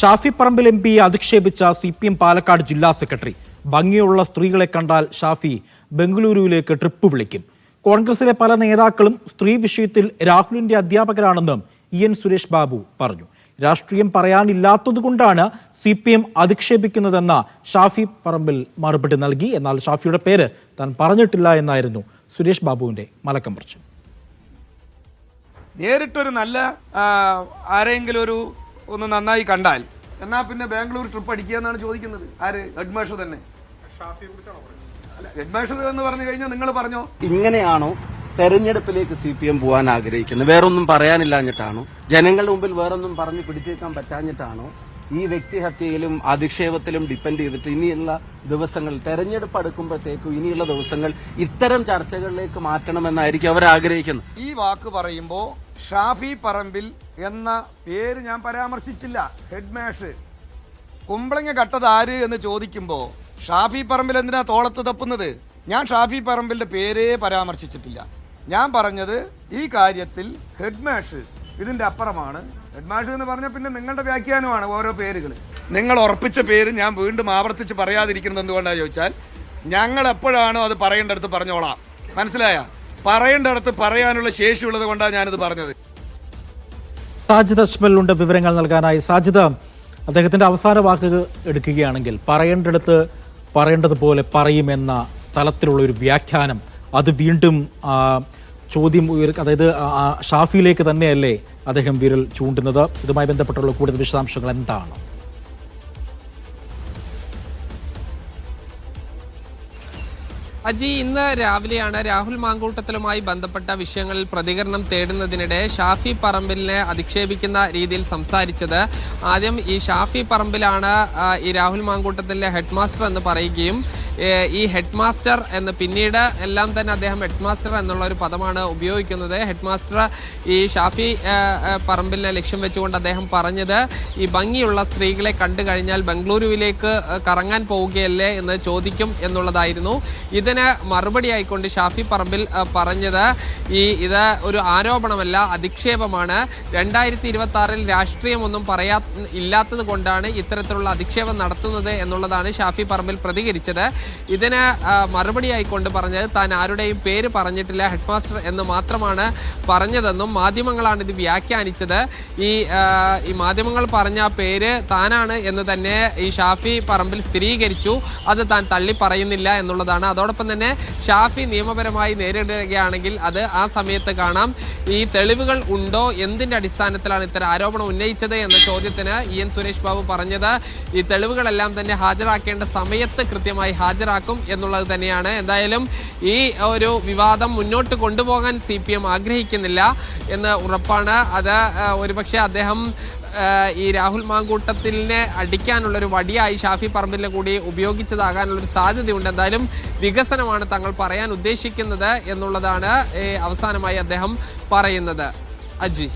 Shafi Parambil M പിയെ അധിക്ഷേപിച്ച C P M Palakkad ജില്ലാ സെക്രട്ടറി. ഭംഗിയുള്ള സ്ത്രീകളെ കണ്ടാൽ ഷാഫി ബംഗളൂരുവിലേക്ക് ട്രിപ്പ് വിളിക്കും. കോൺഗ്രസിലെ പല നേതാക്കളും സ്ത്രീ വിഷയത്തിൽ രാഹുലിന്റെ അധ്യാപകരാണെന്നും ഇ എൻ സുരേഷ് ബാബു പറഞ്ഞു. രാഷ്ട്രീയം പറയാനില്ലാത്തതുകൊണ്ടാണ് സി പി എം അധിക്ഷേപിക്കുന്നതെന്ന ഷാഫി പറമ്പിൽ മറുപടി നൽകി. എന്നാൽ ഷാഫിയുടെ പേര് താൻ പറഞ്ഞിട്ടില്ല എന്നായിരുന്നു സുരേഷ് ബാബുവിന്റെ മലക്കം പറച്ചിൽ നേരിട്ടൊരു നല്ല ആരെങ്കിലും ഒരു ഒന്ന് നന്നായി കണ്ടാൽ. എന്നാ പിന്നെ ബാംഗ്ലൂർ ട്രിപ്പ് അടിക്കുക എന്നാണ് ചോദിക്കുന്നത്. ആര്? ഹെഡ് മാഷ് തന്നെ അല്ല, ഹെഡ് മാഷ് എന്ന് പറഞ്ഞു കഴിഞ്ഞാൽ നിങ്ങൾ പറഞ്ഞോ? ഇങ്ങനെയാണോ തെരഞ്ഞെടുപ്പിലേക്ക് സി പി എം പോകാൻ ആഗ്രഹിക്കുന്നത്? വേറൊന്നും പറയാനില്ലാഞ്ഞിട്ടാണോ? ജനങ്ങളുടെ മുമ്പിൽ വേറൊന്നും പറഞ്ഞ് പിടിച്ചേക്കാൻ പറ്റാഞ്ഞിട്ടാണോ? ഈ വ്യക്തിഹത്യയിലും അധിക്ഷേപത്തിലും ഡിപ്പെൻഡ് ചെയ്തിട്ട് ഇനിയുള്ള ദിവസങ്ങൾ തെരഞ്ഞെടുപ്പ് അടുക്കുമ്പോഴത്തേക്കും ഇനിയുള്ള ദിവസങ്ങൾ ഇത്തരം ചർച്ചകളിലേക്ക് മാറ്റണമെന്നായിരിക്കും അവർ ആഗ്രഹിക്കുന്നത്. ഈ വാക്ക് പറയുമ്പോൾ ഷാഫി പറമ്പിൽ എന്ന പേര് ഞാൻ പരാമർശിച്ചില്ല. ഹെഡ് മാഷ് കുമ്പളങ്ങ കട്ടത് ആര് എന്ന് ചോദിക്കുമ്പോൾ ഷാഫി പറമ്പിൽ എന്തിനാ തോളത്ത് തപ്പുന്നത്? ഞാൻ ഷാഫി പറമ്പിലിന്റെ പേരേ പരാമർശിച്ചിട്ടില്ല. ഞാൻ പറഞ്ഞത് ഈ കാര്യത്തിൽ ഹെഡ് മാഷ് ഇതിന്റെ അപ്പുറമാണ്. ഹെഡ് മാഷ് എന്ന് പറഞ്ഞാൽ പിന്നെ നിങ്ങളുടെ വ്യാഖ്യാനമാണ് ഓരോ പേരുകൾ നിങ്ങൾ ഉറപ്പിച്ച പേര് ഞാൻ വീണ്ടും ആവർത്തിച്ച് പറയാതിരിക്കുന്നത് എന്തുകൊണ്ടാണ് ചോദിച്ചാൽ ഞങ്ങൾ എപ്പോഴാണോ അത് പറയേണ്ടടുത്ത് പറഞ്ഞോളാം. മനസ്സിലായ? പറയേണ്ടടുത്ത് പറയാനുള്ള ശേഷി ശേഷിയുള്ളത് കൊണ്ടാണ് ഞാനിത് പറഞ്ഞത്. സാജിദ് അജ്മലുണ്ട് വിവരങ്ങൾ നൽകാനായി. സാജിദ് അദ്ദേഹത്തിന്റെ അവസാന വാക്ക് എടുക്കുകയാണെങ്കിൽ പറയേണ്ടടുത്ത് പറയേണ്ടതുപോലെ പറയുമെന്ന തലത്തിലുള്ള ഒരു വ്യാഖ്യാനം അത് വീണ്ടും ആ, ചോദ്യം അതായത് ഷാഫിയിലേക്ക് തന്നെയല്ലേ അദ്ദേഹം വിരൽ ചൂണ്ടുന്നത്? ഇതുമായി ബന്ധപ്പെട്ടുള്ള കൂടുതൽ വിശദാംശങ്ങൾ എന്താണ്? അജി ഇന്ന് രാവിലെയാണ് രാഹുൽ മാങ്കൂട്ടത്തിലുമായി ബന്ധപ്പെട്ട വിഷയങ്ങളിൽ പ്രതികരണം തേടുന്നതിനിടെ ഷാഫി പറമ്പിലിനെ അധിക്ഷേപിക്കുന്ന രീതിയിൽ സംസാരിച്ചത്. ആദ്യം ഈ ഷാഫി പറമ്പിലാണ് ഈ രാഹുൽ മാങ്കൂട്ടത്തിലെ ഹെഡ്മാസ്റ്റർ എന്ന് പറയുകയും ഈ ഹെഡ് മാസ്റ്റർ എന്ന് പിന്നീട് എല്ലാം തന്നെ അദ്ദേഹം ഹെഡ് മാസ്റ്റർ എന്നുള്ള ഒരു പദമാണ് ഉപയോഗിക്കുന്നത്. ഹെഡ് മാസ്റ്റർ ഈ ഷാഫി പറമ്പിലിനെ ലക്ഷ്യം വെച്ചുകൊണ്ട് അദ്ദേഹം പറഞ്ഞത് ഈ ഭംഗിയുള്ള സ്ത്രീകളെ കണ്ടു കഴിഞ്ഞാൽ ബംഗളൂരുവിലേക്ക് കറങ്ങാൻ പോവുകയല്ലേ? എന്ന് ചോദിക്കും എന്നുള്ളതായിരുന്നു. ഇതിന് മറുപടി ആയിക്കൊണ്ട് ഷാഫി പറമ്പിൽ പറഞ്ഞത് ഈ ഇത് ഒരു ആരോപണമല്ല അധിക്ഷേപമാണ്. രണ്ടായിരത്തി ഇരുപത്തി ആറിൽ രാഷ്ട്രീയമൊന്നും പറയാ ഇല്ലാത്തത് കൊണ്ടാണ് ഇത്തരത്തിലുള്ള അധിക്ഷേപം നടത്തുന്നത് എന്നുള്ളതാണ് ഷാഫി പറമ്പിൽ പ്രതികരിച്ചത്. ഇതിന് മറുപടി ആയിക്കൊണ്ട് പറഞ്ഞത് താൻ ആരുടെയും പേര് പറഞ്ഞിട്ടില്ല ഹെഡ് മാസ്റ്റർ എന്ന് മാത്രമാണ് പറഞ്ഞതെന്നും മാധ്യമങ്ങളാണ് ഇത് വ്യാഖ്യാനിച്ചത്. ഈ ഈ മാധ്യമങ്ങൾ പറഞ്ഞ പേര് താനാണ് എന്ന് തന്നെ ഈ ഷാഫി പറമ്പിൽ സ്ഥിരീകരിച്ചു. അത് താൻ തള്ളി പറയുന്നില്ല എന്നുള്ളതാണ്. അതോടൊപ്പം തന്നെ ഷാഫി നിയമപരമായി നേരിടുകയാണെങ്കിൽ അത് ആ സമയത്ത് കാണാം. ഈ തെളിവുകൾ ഉണ്ടോ? എന്തിന്റെ അടിസ്ഥാനത്തിലാണ് ഇത്തരം ആരോപണം ഉന്നയിച്ചത് എന്ന ചോദ്യത്തിന് ഇ എൻ സുരേഷ് ബാബു പറഞ്ഞത്. ഈ തെളിവുകളെല്ലാം തന്നെ ഹാജരാക്കേണ്ട സമയത്ത് കൃത്യമായി ഹാജരാക്കും എന്നുള്ളത് തന്നെയാണ്. എന്തായാലും ഈ ഒരു വിവാദം മുന്നോട്ട് കൊണ്ടുപോകാൻ സി പി എം ആഗ്രഹിക്കുന്നില്ല എന്ന് ഉറപ്പാണ്. അത് ഒരുപക്ഷെ അദ്ദേഹം ഈ രാഹുൽ മാങ്കൂട്ടത്തിനെ അടിക്കാനുള്ളൊരു വടിയായി ഷാഫി പറമ്പിലിനെ കൂടി ഉപയോഗിച്ചതാകാനുള്ളൊരു സാധ്യതയുണ്ട്. എന്തായാലും വികസനമാണ് തങ്ങൾ പറയാൻ ഉദ്ദേശിക്കുന്നത് എന്നുള്ളതാണ് അവസാനമായി അദ്ദേഹം പറയുന്നത്. അജി.